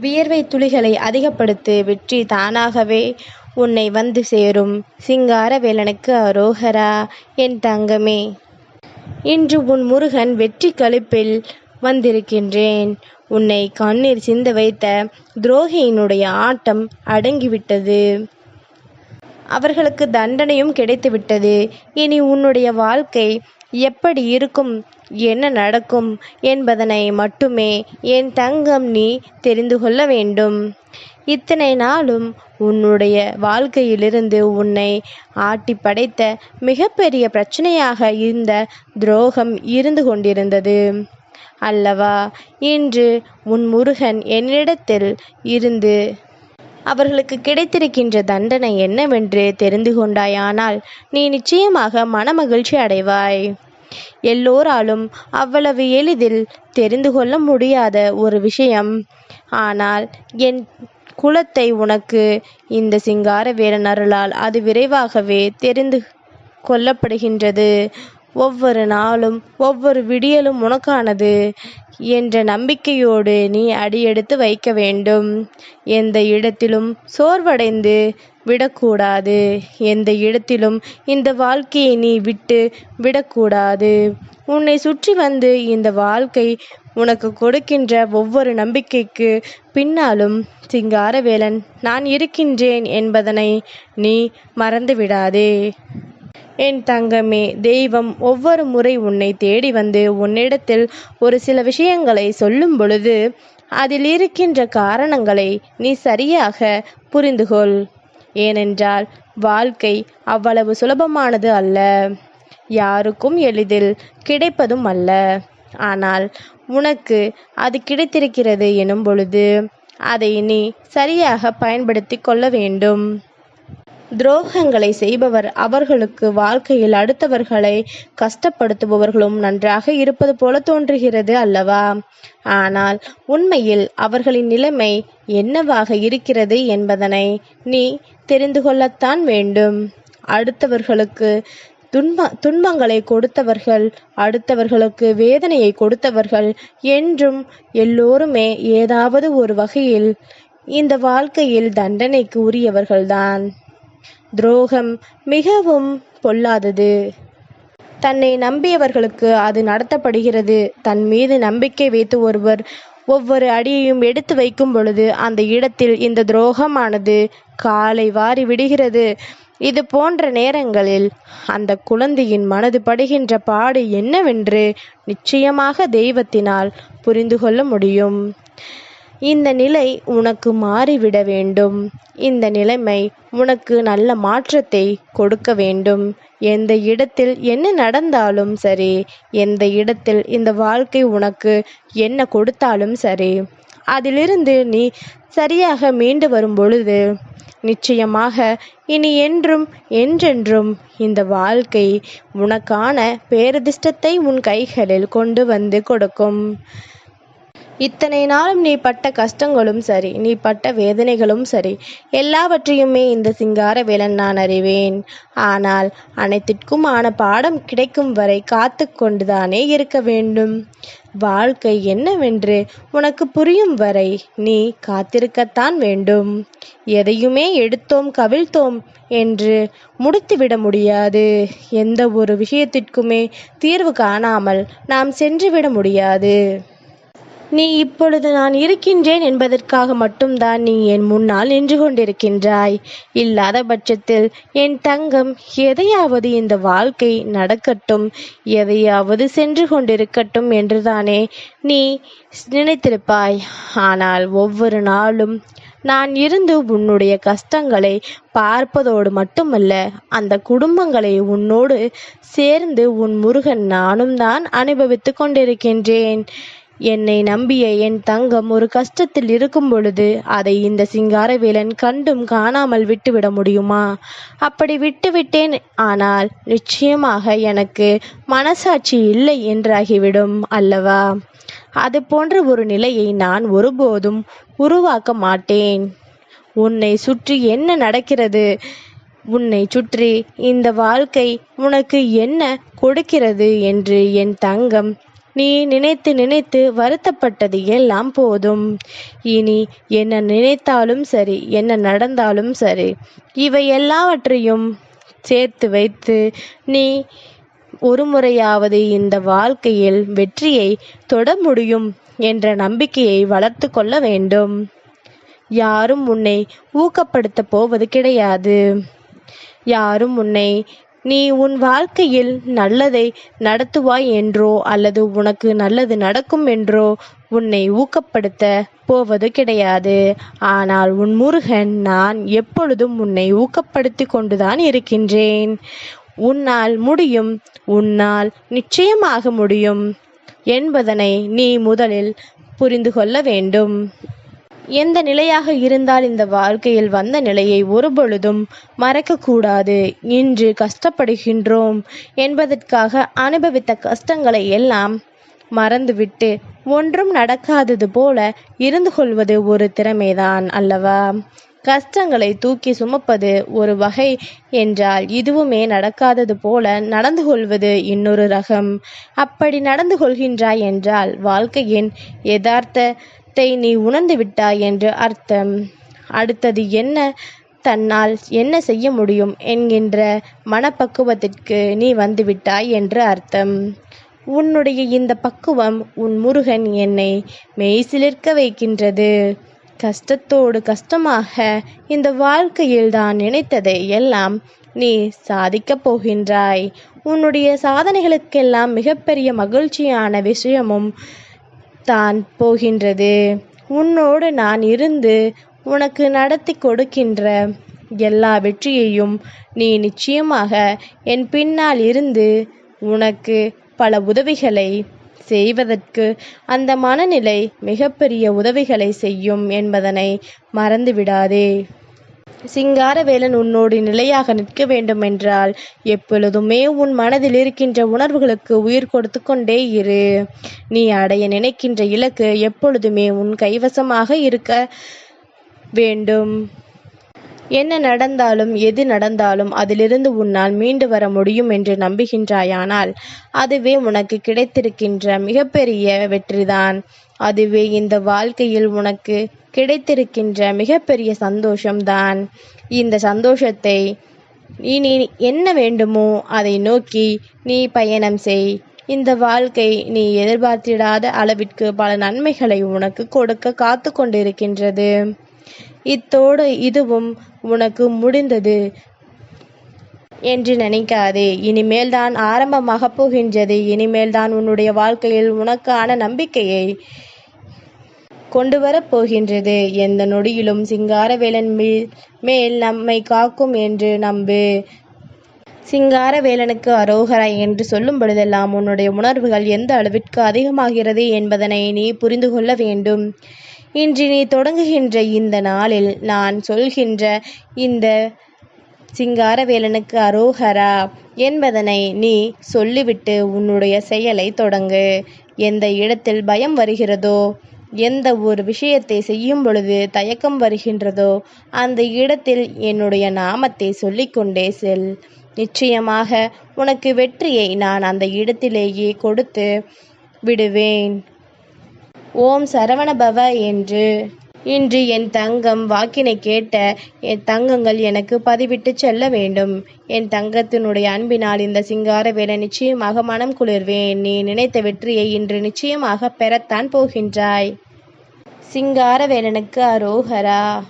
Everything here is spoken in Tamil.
வியர்வை துளிகளை அதிகப்படுத்து வெற்றி தானாகவே உன்னை வந்து சேரும். சிங்கார வேலனுக்கு அரோகரா என் தங்கமே இன்று உன் முருகன் வெற்றி கழிப்பில் வந்திருக்கின்றேன். உன்னை கண்ணீர் சிந்த வைத்த துரோகியினுடைய ஆட்டம் அடங்கிவிட்டது. அவர்களுக்கு தண்டனையும் கிடைத்துவிட்டது. இனி உன்னுடைய வாழ்க்கை எப்படி இருக்கும் என்ன நடக்கும் என்பதனை மட்டுமே என் தங்கம் நீ தெரிந்து கொள்ள வேண்டும். இத்தனை நாளும் உன்னுடைய வாழ்க்கையிலிருந்து உன்னை ஆட்டி படைத்த மிகப்பெரிய பிரச்சனையாக இந்த துரோகம் இருந்து கொண்டிருந்தது. அல்லவா இன்று உன் முருகன் என்னிடத்தில் இருந்து அவர்களுக்கு கிடைத்திருக்கின்ற தண்டனை என்னவென்று தெரிந்து கொண்டாயானால் நீ நிச்சயமாக மனமகிழ்ச்சி அடைவாய். எல்லோராலும் அவ்வளவு எளிதில் தெரிந்து கொள்ள முடியாத ஒரு விஷயம். ஆனால் என் குலத்தை உனக்கு இந்த சிங்கார வீரன் அருளால் அது விரைவாகவே தெரிந்து கொள்ளப்படுகின்றது. ஒவ்வொரு நாளும் ஒவ்வொரு விடியலும் உனக்கானது என்ற நம்பிக்கையோடு நீ அடியெடுத்து வைக்க வேண்டும். எந்த இடத்திலும் சோர்வடைந்து விடக்கூடாது. எந்த இடத்திலும் இந்த வாழ்க்கையை நீ விட்டு விடக்கூடாது. உன்னை சுற்றி வந்து இந்த வாழ்க்கை உனக்கு கொடுக்கின்ற ஒவ்வொரு நம்பிக்கைக்கு பின்னாலும் சிங்காரவேலன் நான் இருக்கின்றேன் என்பதனை நீ மறந்துவிடாதே. என் தங்கமே தெய்வம் ஒவ்வொரு முறை உன்னை தேடி வந்து உன்னிடத்தில் ஒரு சில விஷயங்களை சொல்லும் பொழுது அதில் இருக்கின்ற காரணங்களை நீ சரியாக புரிந்துகொள். ஏனென்றால் வாழ்க்கை அவ்வளவு சுலபமானது அல்ல. யாருக்கும் எளிதில் கிடைப்பதும் அல்ல. ஆனால் உனக்கு அது கிடைத்திருக்கிறது எனும் பொழுது அதை நீ சரியாக பயன்படுத்தி கொள்ள வேண்டும். துரோகங்களை செய்பவர் அவர்களுக்கு வாழ்க்கையில் அடுத்தவர்களை கஷ்டப்படுத்துபவர்களும் நன்றாக இருப்பது போல தோன்றுகிறது அல்லவா? ஆனால் உண்மையில் அவர்களின் நிலைமை என்னவாக இருக்கிறது என்பதனை நீ தெரிந்து கொள்ளத்தான் வேண்டும். அடுத்தவர்களுக்கு துன்ப துன்பங்களை கொடுத்தவர்கள் அடுத்தவர்களுக்கு வேதனையை கொடுத்தவர்கள் என்றும் எல்லோருமே ஏதாவது ஒரு வகையில் இந்த வாழ்க்கையில் தண்டனைக்கு உரியவர்கள்தான். துரோகம் மிகவும் பொல்லாதது. தன்னை நம்பியவர்களுக்கு அது நடத்தப்படுகிறது. தன் மீது நம்பிக்கை வைத்து ஒருவர் ஒவ்வொரு அடியையும் எடுத்து வைக்கும் பொழுது அந்த இடத்தில் இந்த துரோகமானது காலை வாரி விடுகிறது. இது போன்ற நேரங்களில் அந்த குழந்தையின் மனது படுகின்ற பாடு என்னவென்று நிச்சயமாக தெய்வத்தினால் புரிந்து கொள்ள முடியும். இந்த நிலை உனக்கு மாறிவிட வேண்டும். இந்த நிலைமை உனக்கு நல்ல மாற்றத்தை கொடுக்க வேண்டும். எந்த இடத்தில் என்ன நடந்தாலும் சரி எந்த இடத்தில் இந்த வாழ்க்கை உனக்கு என்ன கொடுத்தாலும் சரி அதிலிருந்து நீ சரியாக மீண்டு வரும் பொழுது நிச்சயமாக இனி என்றும் என்றென்றும் இந்த வாழ்க்கை உனக்கான பேரதிர்ஷ்டத்தை உன் கைகளில் கொண்டு வந்து கொடுக்கும். இத்தனை நாளும் நீ பட்ட கஷ்டங்களும் சரி நீ பட்ட வேதனைகளும் சரி எல்லாவற்றையுமே இந்த சிங்கார வேலன் நான் அறிவேன். ஆனால் அனைத்திற்கும் ஆன பாடம் கிடைக்கும் வரை காத்து கொண்டுதானே இருக்க வேண்டும். வாழ்க்கை என்னவென்று உனக்கு புரியும் வரை நீ காத்திருக்கத்தான் வேண்டும். எதையுமே எடுத்தோம் கவிழ்த்தோம் என்று முடித்துவிட முடியாது. எந்த ஒரு விஷயத்திற்குமே தீர்வு காணாமல் நாம் சென்றுவிட முடியாது. நீ இப்பொழுது நான் இருக்கின்றேன் என்பதற்காக மட்டும்தான் நீ என் முன்னால் நின்று கொண்டிருக்கின்றாய். இல்லாத பட்சத்தில் என் தங்கம் எதையாவது இந்த வாழ்க்கை நடக்கட்டும் எதையாவது சென்று கொண்டிருக்கட்டும் என்றுதானே நீ நினைத்திருப்பாய். ஆனால் ஒவ்வொரு நாளும் நான் இருந்து உன்னுடைய கஷ்டங்களை பார்ப்பதோடு மட்டுமல்ல அந்த குடும்பங்களை உன்னோடு சேர்ந்து உன் முருகன் நானும் தான் அனுபவித்து கொண்டிருக்கின்றேன். என்னை நம்பிய என் தங்கம் ஒரு கஷ்டத்தில் இருக்கும் பொழுது அதை இந்த சிங்காரவேலன் கண்டும் காணாமல் விட்டுவிட முடியுமா? அப்படி விட்டுவிட்டேன். ஆனால் நிச்சயமாக எனக்கு மனசாட்சி இல்லை என்றாகிவிடும் அல்லவா? அது போன்ற ஒரு நிலையை நான் ஒருபோதும் உருவாக்க மாட்டேன். உன்னை சுற்றி என்ன நடக்கிறது? உன்னை சுற்றி இந்த வாழ்க்கை உனக்கு என்ன கொடுக்கிறது? என்று என் தங்கம் நீ நினைத்து நினைத்து வருத்தப்பட்டது எல்லாம் போதும். இனி என்ன நினைத்தாலும் சரி என்ன நடந்தாலும் சரி இவை எல்லாவற்றையும் சேர்த்து வைத்து நீ ஒரு முறையாவது இந்த வாழ்க்கையில் வெற்றியை தொட முடியும் என்ற நம்பிக்கையை வளர்த்து கொள்ள வேண்டும். யாரும் உன்னை ஊக்கப்படுத்தப் போவது கிடையாது. யாரும் உன்னை நீ உன் வாழ்க்கையில் நல்லதை நடத்துவாய் என்றோ அல்லது உனக்கு நல்லது நடக்கும் என்றோ உன்னை ஊக்கப்படுத்த போவது கிடையாது. ஆனால் உன் முருகன் நான் எப்பொழுதும் உன்னை ஊக்கப்படுத்தி கொண்டுதான் இருக்கின்றேன். உன்னால் முடியும் உன்னால் நிச்சயமாக முடியும் என்பதனை நீ முதலில் புரிந்து கொள்ள வேண்டும். எந்த நிலையாக இருந்தால் இந்த வாழ்க்கையில் வந்த நிலையை ஒருபொழுதும் மறக்கக்கூடாது. இன்று கஷ்டப்படுகின்றோம் என்பதற்காக அனுபவித்த கஷ்டங்களை எல்லாம் மறந்துவிட்டு ஒன்றும் நடக்காதது போல இருந்து கொள்வது ஒரு திறமைதான் அல்லவா? கஷ்டங்களை தூக்கி சுமப்பது ஒரு வகை என்றால் இதுவுமே நடக்காதது போல நடந்து கொள்வது இன்னொரு ரகம். அப்படி நடந்து கொள்கின்றாய் என்றால் வாழ்க்கையின் யதார்த்த தை நீ உணர்ந்து விட்டாய் என்று அர்த்தம். அடுத்தது என்ன? தன்னால் என்ன செய்ய முடியும் என்கின்ற மனப்பக்குவத்திற்கு நீ வந்துவிட்டாய் என்று அர்த்தம். உன்னுடைய இந்த பக்குவம் உன் முருகன் என்னை மெய்சிலிர்க்க வைக்கின்றது. கஷ்டத்தோடு கஷ்டமாக இந்த வாழ்க்கையில் தான் நினைத்ததை எல்லாம் நீ சாதிக்கப் போகின்றாய். உன்னுடைய சாதனைகளுக்கெல்லாம் மிகப்பெரிய மகிழ்ச்சியான விஷயமும் தான் போகின்றது. உன்னோடு நான் இருந்து உனக்கு நடத்தி கொடுக்கின்ற எல்லா வெற்றியையும் நீ நிச்சயமாக என் பின்னால் இருந்து உனக்கு பல உதவிகளை செய்வதற்கு அந்த மனநிலை மிகப்பெரிய உதவிகளை செய்யும் என்பதனை மறந்துவிடாதே. சிங்காரவேலன் உன்னோடு நிலையாக நிற்க வேண்டுமென்றால் எப்பொழுதுமே உன் மனதில் இருக்கின்ற உணர்வுகளுக்கு உயிர் கொடுத்து கொண்டே இரு. நீ அடைய நினைக்கின்ற இலக்கு எப்பொழுதுமே உன் கைவசமாக இருக்க வேண்டும். என்ன நடந்தாலும் எது நடந்தாலும் அதிலிருந்து உன்னால் மீண்டு வர முடியும் என்று நம்புகின்றாயானால் அதுவே உனக்கு கிடைத்திருக்கின்ற மிகப்பெரிய வெற்றிதான். அதுவே இந்த வாழ்க்கையில் உனக்கு கிடைத்திருக்கின்ற மிகப்பெரிய சந்தோஷம்தான். இந்த சந்தோஷத்தை இனி என்ன வேண்டுமோ அதை நோக்கி நீ பயணம் செய். இந்த வாழ்க்கை நீ எதிர்பார்த்திடாத அளவிற்கு பல நன்மைகளை உனக்கு கொடுக்க காத்து கொண்டிருக்கின்றது இத்தோடு இதுவும் உனக்கு முடிந்தது என்று நினைக்காதே. இனிமேல் தான் ஆரம்பமாக போகின்றது. இனிமேல் தான் உன்னுடைய வாழ்க்கையில் உனக்கான நம்பிக்கையை கொண்டு வரப் போகின்றது. எந்த நொடியிலும் சிங்காரவேலன் மேல் நம்மை காக்கும் என்று நம்பு. சிங்காரவேலனுக்கு அரோகரா என்று சொல்லும் பொழுதெல்லாம் உன்னுடைய உணர்வுகள் எந்த அளவிற்கு அதிகமாகிறது என்பதனை நீ புரிந்து கொள்ள வேண்டும். இன்று நீ தொடங்குகின்ற இந்த நாளில் நான் சொல்கின்ற இந்த சிங்காரவேலனுக்கு அரோகரா என்பதனை நீ சொல்லிவிட்டு உன்னுடைய செயலை தொடங்கு. எந்த இடத்தில் பயம் வருகிறதோ எந்த ஒரு விஷயத்தை செய்யும் பொழுது தயக்கம் வருகின்றதோ அந்த இடத்தில் என்னுடைய நாமத்தை சொல்லிக்கொண்டே செல். நிச்சயமாக உனக்கு வெற்றியை நான் அந்த இடத்திலேயே கொடுத்து விடுவேன். ஓம் சரவணபவ என்று. இன்று என் தங்கம் வாக்கினை கேட்ட என் தங்கங்கள் எனக்கு பதிவிட்டு செல்ல வேண்டும். என் தங்கத்தினுடைய அன்பினால் இந்த சிங்கார வேலை நிச்சயமாக மனம் குளிர்வேன். நீ நினைத்த வெற்றியை இன்று நிச்சயமாக பெறத்தான் போகின்றாய். சிங்கார வேலனுக்கு அரோகரா.